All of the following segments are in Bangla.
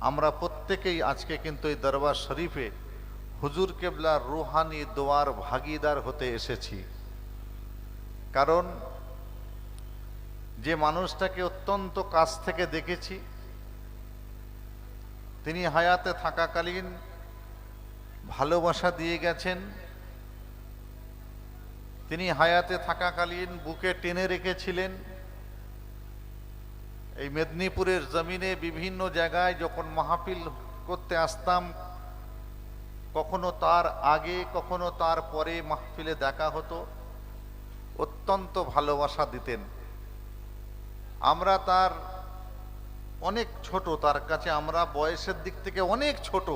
আমরা প্রত্যেকেই আজকে কিন্তু এই দরবার শরীফে হুজুর কেবলার রুহানি দোয়ার ভাগিদার হতে এসেছি। কারণ যে মানুষটাকে অত্যন্ত কাছ থেকে দেখেছি, তিনি হায়াতে থাকাকালীন ভালোবাসা দিয়ে গেছেন, তিনি হায়াতে থাকাকালীন বুকে টেনে রেখেছিলেন এই মেদিনীপুরের জমিনে বিভিন্ন জায়গায় যখন মাহফিল করতে আসতাম, কখনো তার আগে, কখনো তার পরে মাহফিলে দেখা হতো। অত্যন্ত ভালোবাসা দিতেন। আমরা তার অনেক ছোট, তার কাছে আমরা বয়সের দিক থেকে অনেক ছোট।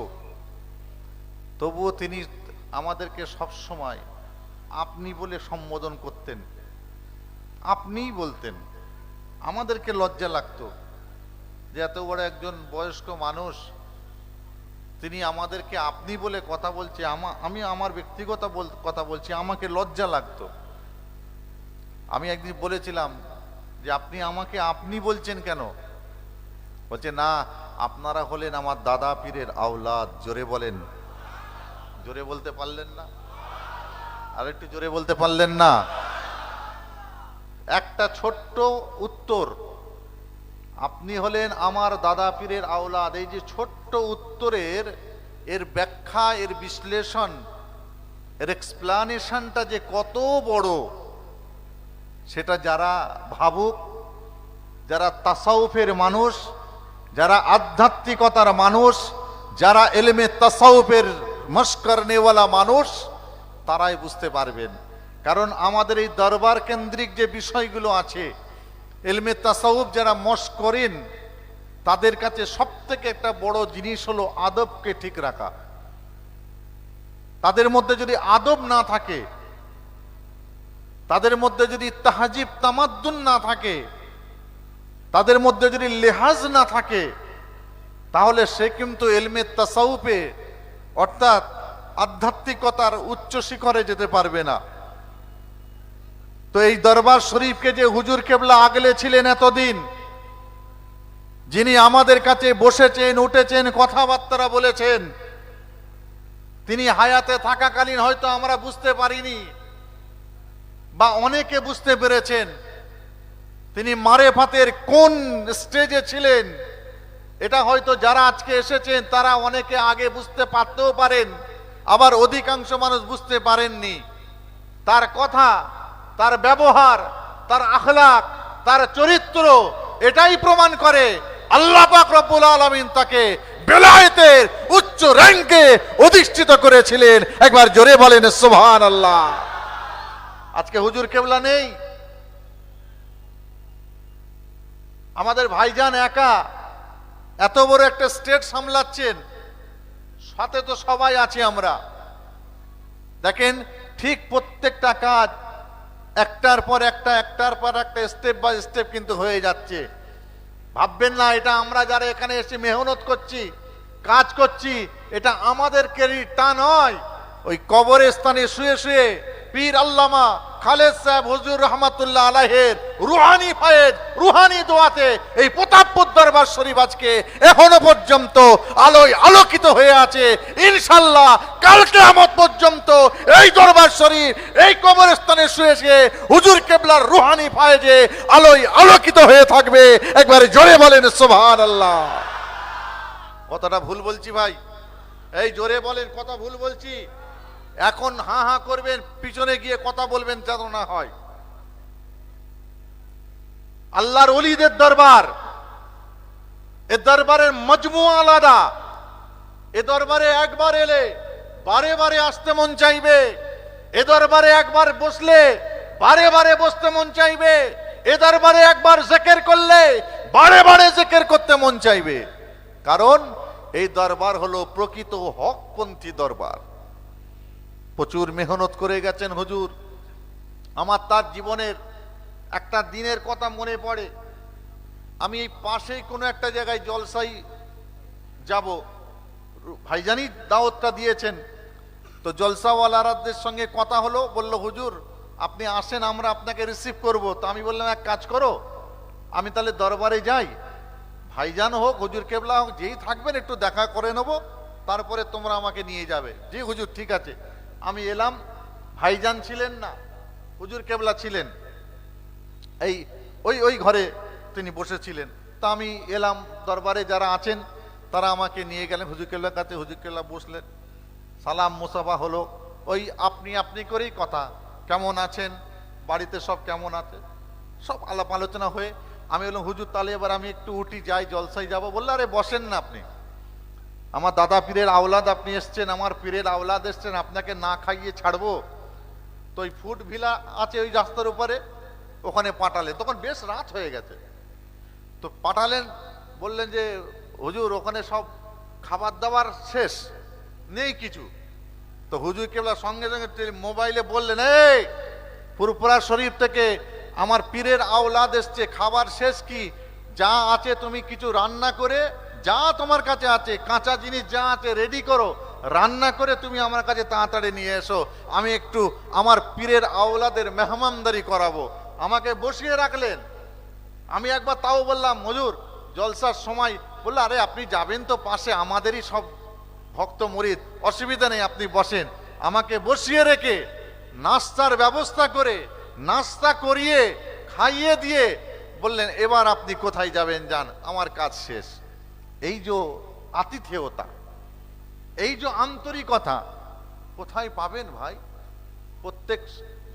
তবুও তিনি আমাদেরকে সব সময় আপনি বলে সম্বোধন করতেন। আপনিই বলতেন। আমাদেরকে লজ্জা লাগতো যে এত বড় একজন বয়স্ক মানুষ, তিনি আমাদেরকে আপনি বলে কথা বলছে, আমা- আমি আমার ব্যক্তিগত কথা বলছি, আমাকে লজ্জা লাগতো। আমি একদিন বলেছিলাম যে আপনি আমাকে আপনি বলছেন কেন? বলছে, না, আপনারা হলেন আমার দাদা পীরের আওলাদ। জোরে বলেন। জোরে বলতে পারলেন না? আর একটু জোরে বলতে পারলেন না? একটা ছোট্ট উত্তর। আপনি হলেন আমার দাদা পীরের আওলাদ। এই যে ছোট্ট উত্তরের এর ব্যাখ্যা, এর বিশ্লেষণ, এর এক্সপ্লানেশনটা যে কত বড়, সেটা যারা ভাবুক, যারা তাসাউফের মানুষ, যারা আধ্যাত্মিকতার মানুষ, যারা এলেমে তাসাউফের মস্কর নেওয়ালা মানুষ, তারাই বুঝতে পারবেন। কারণ আমাদের এই দরবার কেন্দ্রিক যে বিষয়গুলো আছে, এলমে তাসাউফ যারা মশ করেন, তাদের কাছে সব থেকে একটা বড় জিনিস হলো আদবকে ঠিক রাখা। তাদের মধ্যে যদি আদব না থাকে, তাদের মধ্যে যদি তাহাজিব তামাদ্দুন না থাকে, তাদের মধ্যে যদি লেহাজ না থাকে, তাহলে সে কিন্তু এলমে তাসাউফে অর্থাৎ আধ্যাত্মিকতার উচ্চ শিখরে যেতে পারবে না। তো এই দরবার শরীফকে যে হুজুর কেবলা আগলে ছিলেন এতদিন, যিনি আমাদের কাছে বসেছেন, উঠেছেন কথাবার্তা বলেছেন, তিনি হায়াতে থাকাকালীন হয়তো আমরা বুঝতে পারিনি বা অনেকে বুঝতে পেরেছেন, তিনি মারে ফাতের কোন স্টেজে ছিলেন, এটা হয়তো যারা আজকে এসেছেন, তারা অনেকে আগে বুঝতে পারতেও পারেন, আবার অধিকাংশ মানুষ বুঝতে পারেননি। তার কথা তার ব্যবহার, তার আখলাক, তার চরিত্র, এটাই প্রমাণ করে আল্লাহ পাক রব্বুল আলামিন তাকে বেলায়েতের উচ্চ র্যাঙ্কে অধিষ্ঠিত করেছিলেন। একবার জোরে বলেন সুবহান আল্লাহ আজকে হুজুর কেবলা নেই। আমাদের ভাইজান একা এত বড় একটা স্টেট সামলাচ্ছেন। সাথে তো সবাই আছি আমরা। দেখেন, ঠিক প্রত্যেকটা কাজ একটার পর একটা, একটার পর একটা স্টেপ বাই স্টেপ কিন্তু হয়ে যাচ্ছে। ভাববেন না, এটা আমরা যারা এখানে এসে মেহনত করছি, কাজ করছি, এটা আমাদের টান নয়। ওই কবরের স্থানে শুয়ে শুয়ে পীর আল্লামা খালেদ সাহেব হুজুর রহমাতুল্লাহ আলাহের রুহানি ফায়েজ রুহানি দোয়াতে এই প্রতাপপুর দরবার শরীফ আজকে এখনও পর্যন্ত আলোয় আলোকিত হয়ে আছে। ইনশাল্লাহ কালকে আমত পর্যন্ত এই দরবার শরীফ, এই কবরস্থানে শুয়ে শুয়ে হুজুর কেবলার রুহানি ফায়েজে আলোয় আলোকিত হয়ে থাকবে। একবারে জোরে বলেন সুবহান আল্লাহ কথাটা ভুল বলছি ভাই। এই জোরে বলেন, কথা ভুল বলছি। এখন হা হা করবেন, পিছনে গিয়ে কথা বলবেন যেন না হয়। আল্লাহর অলিদের দরবার, এ দরবারের মজমু আলাদা, এ দরবারে একবার এলে বারে বারে আসতে মন চাইবে, এ দরবারে একবার বসলে বারে বারে বসতে মন চাইবে, এ দরবারে একবার জেকের করলে বারে বারে জেকের করতে মন চাইবে। কারণ এই দরবার হলো প্রকৃত হকপন্থী দরবার। প্রচুর মেহনত করে গেছেন হুজুর। আমার তার জীবনের একটা দিনের কথা মনে পড়ে। আমি এই পাশেই কোনো একটা জায়গায় জলসাই যাব। ভাইজানি দাওয়াতটা দিয়েছেন। তো জলসাওয়ালারাদের সঙ্গে কথা হলো, বলল, হুজুর, আপনি আসেন, আমরা আপনাকে রিসিভ করব। তো আমি বললাম, এক কাজ করো, আমি তাহলে দরবারে যাই। ভাইজান হোক, হুজুর কেবলা হোক, যেই থাকবেন একটু দেখা করে নেব, তারপরে তোমরা আমাকে নিয়ে যাবে। জি হুজুর, ঠিক আছে। আমি এলাম, ভাইজান ছিলেন না, হুজুর কেবলা ছিলেন। এই, ওই ওই ঘরে তিনি বসেছিলেন। তা আমি এলাম দরবারে, যারা আছেন, তারা আমাকে নিয়ে গেলেন, হুজুর কেবলার কাছে হুজুর কেবলা বসলেন। সালাম মুসাফা হলো, ওই আপনি আপনি করেই কথা, কেমন আছেন, বাড়িতে সব কেমন আছে? সব আলাপ আলোচনা হয়ে আমি বললাম, হুজুর, তাহলে এবার আমি একটু উঠি, যাই জলসাই যাব। বললে, আরে, বসেন না আপনি। আমার দাদা পীরের আওলাদ, আপনি এসছেন, আমার পীরের আওলাদ এসছেন, আপনাকে না খাইয়ে ছাড়বো। তো ওই ফুড ভিলা আছে ওই রাস্তার উপরে, ওখানে পাঠালেন। তখন বেশ রাত হয়ে গেছে। তো পাঠালেন, বললেন যে, হুজুর, ওখানে সব খাবার দাবার শেষ, নেই কিছু। তো হুজুর কেবলা সঙ্গে সঙ্গে মোবাইলে বললেন, এই পুরপুরা শরীফ থেকে আমার পীরের আওলাদ এসছে, খাবার শেষ কি? যা আছে তুমি কিছু রান্না করে যা তোমার কাছে আছে, কাঁচা জিনিস যা আছে রেডি করো। রান্না করে তুমি আমার কাছে তাড়াতাড়ি নিয়ে এসো। আমি একটু আমার পীরের আওলাদের মেহমানদারি করাবো। আমাকে বসিয়ে রাখলেন। আমি একবার তাও বললাম মজুর জলসার সময়। বলল, আরে, আপনি যাবেন তো পাশে, আমাদেরই সব ভক্ত মরিদ। অসুবিধা নেই, আপনি বসেন। আমাকে বসিয়ে রেখে, নাস্তার ব্যবস্থা করে, নাস্তা করিয়ে, খাইয়ে দিয়ে বললেন, এবার আপনি কোথায় যাবেন যান? আমার কাজ শেষ। এই যে আতিথেয়তা, এই যে আন্তরিকতা, কোথায় পাবেন ভাই? প্রত্যেক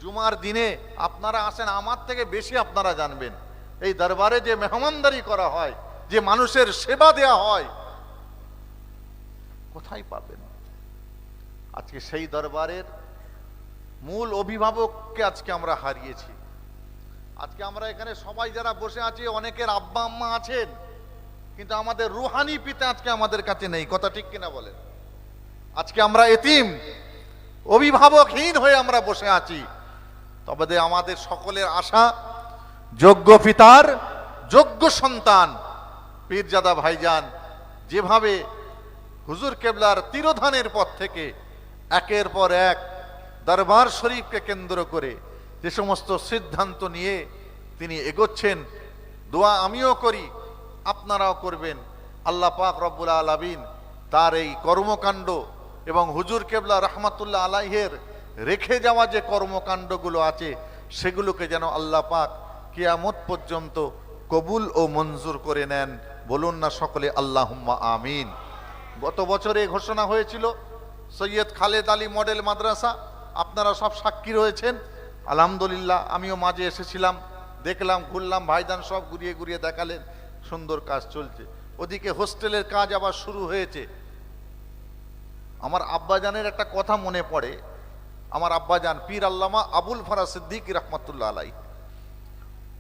জুমার দিনে আপনারা আসেন, আমার থেকে বেশি আপনারা জানবেন। এই দরবারে যে মেহমানদারি করা হয়, যে মানুষের সেবা দেয়া হয়, কোথায় পাবেন? আজকে সেই দরবারের মূল অভিভাবককে আজকে আমরা হারিয়েছি। আজকে আমরা এখানে সবাই যারা বসে আছি, অনেকের আব্বা আম্মা আছেন। কিন্তু আমাদের রুহানি পিতা আজকে আমাদের কাছে নেই, কথা ঠিক কিনা বলেন? আজকে আমরা এতিম, অভিভাবকহীন হয়ে আমরা বসে আছি। তবে আমাদের সকলের আশা, যোগ্য পিতার, যোগ্য সন্তান, পীরজাদা ভাইজান, যেভাবে হুজুর কেবলার তিরোধানের পর থেকে একের পর এক দরবার শরীফকে কেন্দ্র করে যে সমস্ত সিদ্ধান্ত নিয়ে তিনি এগোচ্ছেন, দোয়া আমিও করি। আপনারাও করবেন। আল্লাহ পাক রব্বুল আলামিন তার এই কর্মকাণ্ড এবং হুজুর কেবলা রহমাতুল্লাহ আলাইহের রেখে যাওয়া যে কর্মকাণ্ডগুলো আছে, সেগুলোকে যেন আল্লাহ পাক কিয়ামত পর্যন্ত কবুল ও মঞ্জুর করে নেন। বলুন না সকলে আল্লাহুম্মা আমিন। গত বছরে ঘোষণা হয়েছিল, সৈয়দ খালেদ আলী মডেল মাদ্রাসা, আপনারা সব সাক্ষী রয়েছেন। আলহামদুলিল্লাহ, আমিও মাঝে এসেছিলাম, দেখলাম, ঘুরলাম ভাইদান সব ঘুরিয়ে ঘুরিয়ে দেখালেন। সুন্দর কাজ চলছে। ওদিকে হোস্টেলের কাজ আবার শুরু হয়েছে। আমার আব্বাজানের একটা কথা মনে পড়ে। আমার আব্বাজান পীর আল্লামা আবুল ফারা সিদ্দিক রহমতুল্লাহ আলাই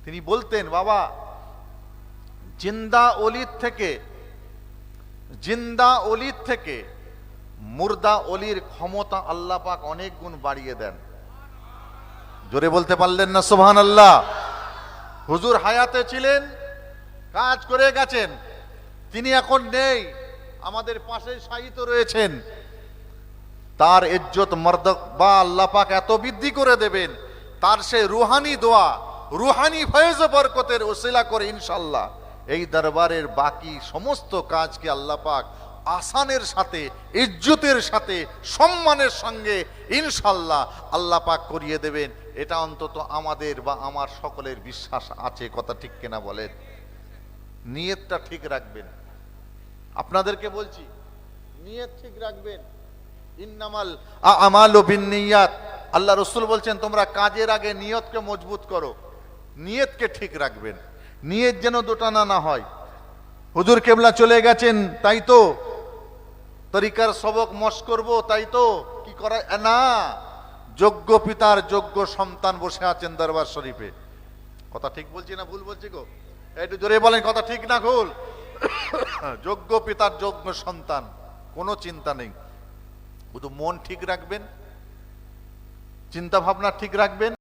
তিনি বলতেন, বাবা, জিন্দা অলির থেকে, জিন্দা অলির থেকে মুর্দা অলির ক্ষমতা আল্লাহ পাক অনেক গুণ বাড়িয়ে দেন। জোরে বলতে পারলেন না সোহান আল্লাহ হুজুর হায়াতে ছিলেন কাজ করে গেছেন। তিনি এখন নেই। আমাদের পাশে সাহিত্য রয়েছেন। তার ইজ্জত মর্দক বা আল্লাহ পাক এত বৃদ্ধি করে দেবেন, তার সে রুহানি দোয়া, রুহানি ফয়েজ বরকতের ওসিলা করে ইনশাল্লাহ এই দরবারের বাকি সমস্ত কাজকে আল্লাহ পাক আসানের সাথে, ইজ্জতের সাথে, সম্মানের সঙ্গে ইনশাল্লাহ আল্লাহ পাক করিয়ে দেবেন। এটা অন্তত আমাদের বা আমার সকলের বিশ্বাস আছে, কথা ঠিক কিনা বলেন? নিয়তটা ঠিক রাখবেন। আপনাদেরকে বলছি, নিয়ত ঠিক রাখবেন। ইন্নামাল আমাল ও বিনিয়াত আল্লাহ রসুল বলছেন, তোমরা কাজের আগে নিয়তকে মজবুত করো। নিয়তকে ঠিক রাখবেন। নিয়ত যেন দোটানা না হয়। হুজুর কেবলা চলে গেছেন, তাই তো? তরিকার সবক মশ করব, তাই তো? কি করা না। যোগ্য পিতার যোগ্য সন্তান বসে আছেন দরবার শরীফে। কথা ঠিক বলছি না ভুল বলছি গো? একটু জোরে বলেন, কথা ঠিক না ভুল? যোগ্য পিতার যোগ্য সন্তান, কোনো চিন্তা নেই। শুধু মন ঠিক রাখবেন চিন্তা ভাবনা ঠিক রাখবেন।